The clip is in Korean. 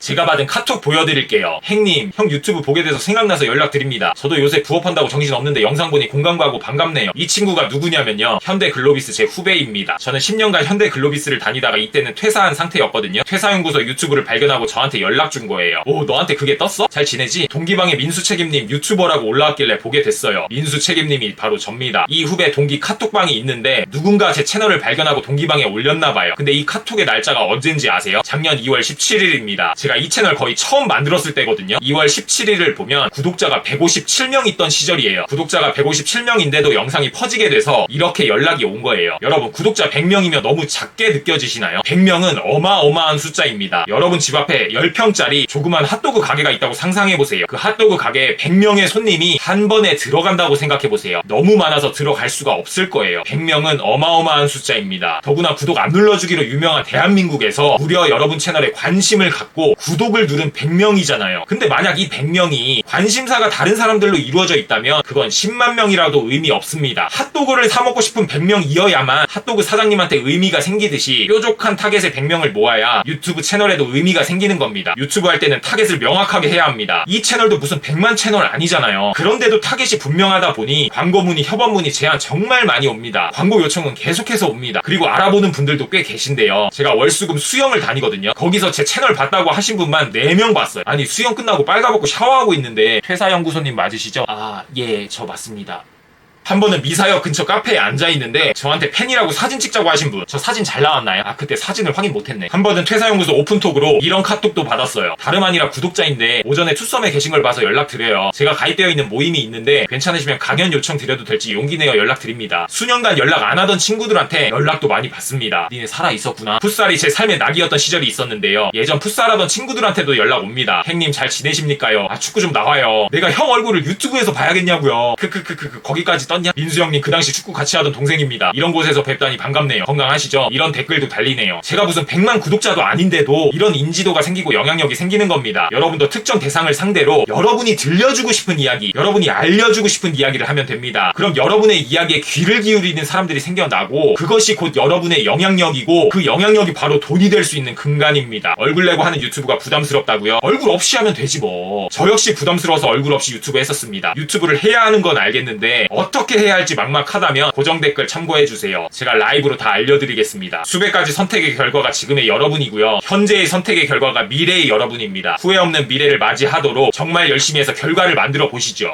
제가 받은 카톡 보여드릴게요. 행님, 형 유튜브 보게 돼서 생각나서 연락드립니다. 저도 요새 부업한다고 정신 없는데 영상 보니 공감 가고 반갑네요. 이 친구가 누구냐면요. 현대 글로비스 제 후배입니다. 저는 10년간 현대 글로비스를 다니다가 이때는 퇴사한 상태였거든요. 퇴사연구소 유튜브를 발견하고 저한테 연락 준 거예요. 오, 너한테 그게 떴어? 잘 지내지? 동기방에 민수 책임님 유튜버라고 올라왔길래 보게 됐어요. 민수 책임님이 바로 접니다. 이 후배 동기 카톡방이 있는데 누군가 제 채널을 발견하고 동기방에 올렸나봐요. 근데 이 카톡의 날짜가 언젠지 아세요? 작년 2월 17일입니다. 제가 이 채널 거의 처음 만들었을 때거든요. 2월 17일을 보면 구독자가 157명 있던 시절이에요. 구독자가 157명인데도 영상이 퍼지게 돼서 이렇게 연락이 온 거예요. 여러분 구독자 100명이면 너무 작게 느껴지시나요? 100명은 어마어마한 숫자입니다. 여러분 집 앞에 10평짜리 조그만 핫도그 가게가 있다고 상상해보세요. 그 핫도그 가게에 100명의 손님이 한 번에 들어간다고 생각해보세요. 너무 많아서 들어갈 수가 없을 거예요. 100명은 어마어마한 숫자입니다. 더구나 구독 안 눌러주기로 유명한 대한민국에서 무려 여러분 채널에 관심을 갖고 구독을 누른 100명이잖아요. 근데 만약 이 100명이 관심사가 다른 사람들로 이루어져 있다면 그건 10만 명이라도 의미 없습니다. 핫도그를 사 먹고 싶은 100명이어야만 핫도그 사장님한테 의미가 생기듯이 뾰족한 타겟의 100명을 모아야 유튜브 채널에도 의미가 생기는 겁니다. 유튜브 할 때는 타겟을 명확하게 해야 합니다. 이 채널도 무슨 100만 채널 아니잖아요. 그런데도 타겟이 분명하다 보니 광고 문의, 협업 문의 제한 정말 많이 옵니다. 광고 요청은 계속해서 옵니다. 그리고 알아보는 분들도 꽤 계신데요. 제가 월수금 수영을 다니거든요. 거기서 제 채널 봤다고 하신 분만 4명 봤어요. 아니 수영 끝나고 빨가벗고 샤워하고 있는데 퇴사 연구소님 맞으시죠? 아, 예, 저 맞습니다. 한 번은 미사역 근처 카페에 앉아 있는데 저한테 팬이라고 사진 찍자고 하신 분. 저 사진 잘 나왔나요? 아 그때 사진을 확인 못했네. 한 번은 퇴사연구소 오픈톡으로 이런 카톡도 받았어요. 다름 아니라 구독자인데 오전에 투썸에 계신 걸 봐서 연락드려요. 제가 가입되어 있는 모임이 있는데 괜찮으시면 강연 요청 드려도 될지 용기 내어 연락드립니다. 수년간 연락 안 하던 친구들한테 연락도 많이 받습니다. 니네 살아 있었구나. 풋살이 제 삶의 낙이었던 시절이 있었는데요. 예전 풋살하던 친구들한테도 연락 옵니다. 행님 잘 지내십니까요? 아 축구 좀 나와요. 내가 형 얼굴을 유튜브에서 봐야겠냐고요. 크크크크 거기까지 떴냐? 민수 형님 그 당시 축구 같이 하던 동생입니다. 이런 곳에서 뵙다니 반갑네요. 건강하시죠? 이런 댓글도 달리네요. 제가 무슨 100만 구독자도 아닌데도 이런 인지도가 생기고 영향력이 생기는 겁니다. 여러분도 특정 대상을 상대로 여러분이 들려주고 싶은 이야기, 여러분이 알려주고 싶은 이야기를 하면 됩니다. 그럼 여러분의 이야기에 귀를 기울이는 사람들이 생겨나고 그것이 곧 여러분의 영향력이고 그 영향력이 바로 돈이 될 수 있는 근간입니다. 얼굴 내고 하는 유튜브가 부담스럽다고요? 얼굴 없이 하면 되지 뭐. 저 역시 부담스러워서 얼굴 없이 유튜브 했었습니다. 유튜브를 해야 하는 건 알겠는데 어떻게 해야 할지 막막하다면 고정 댓글 참고해주세요. 제가 라이브로 다 알려드리겠습니다. 수백 가지 선택의 결과가 지금의 여러분이고요. 현재의 선택의 결과가 미래의 여러분입니다. 후회 없는 미래를 맞이하도록 정말 열심히 해서 결과를 만들어 보시죠.